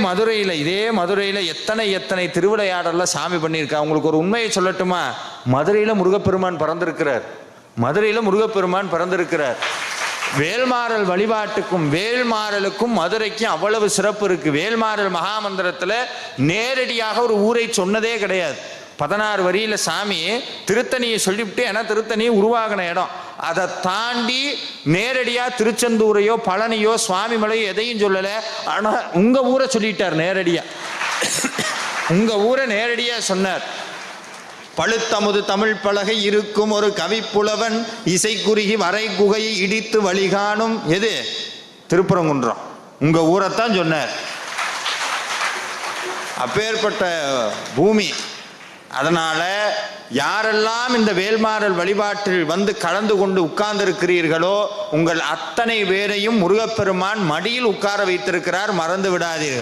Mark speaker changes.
Speaker 1: மதுரையில் இதே மதுரையில் எத்தனை எத்தனை திருவிளையாடல்ல சாமி பண்ணியிருக்கா? உங்களுக்கு ஒரு உண்மையை சொல்லட்டுமா? மதுரையில் முருகப்பெருமான் பிறந்திருக்கிறார். மதுரையில் முருகப்பெருமான் பிறந்திருக்கிறார். வேல்மாறல் வழிபாட்டுக்கும் வேல்மாறலுக்கும் மதுரைக்கும் அவ்வளவு சிறப்பு இருக்கு. வேல்மாறல் மகாமந்திரத்தில் நேரடியாக ஒரு ஊரை சொன்னதே கிடையாது. பதினாறு வரியில் சாமி திருத்தணியை சொல்லிவிட்டு ஏன்னா திருத்தணி உருவாகின இடம். அதை தாண்டி நேரடியாக திருச்செந்தூரையோ பழனியோ சுவாமி மலையோ எதையும் சொல்லலை. ஆனால் உங்கள் ஊரை சொல்லிட்டார் நேரடியாக உங்கள் ஊரை நேரடியாக சொன்னார். பழுத்தமுது தமிழ் பலகை இருக்கும் ஒரு கவிப்புலவன் இசைக்குறுகி வரை குகையை இடித்து வழிகாணும். எது? திருப்பரங்குன்றம். உங்கள் ஊரைத்தான் சொன்னார். அப்பேற்பட்ட பூமி. அதனால் யாரெல்லாம் இந்த வேல்மாறல் வழிபாட்டில் வந்து கலந்து கொண்டு உட்கார்ந்திருக்கிறீர்களோ உங்கள் அத்தனை பேரையும் முருகப்பெருமான் மடியில் உட்கார வைத்திருக்கிறார். மறந்து விடாதீர்கள்.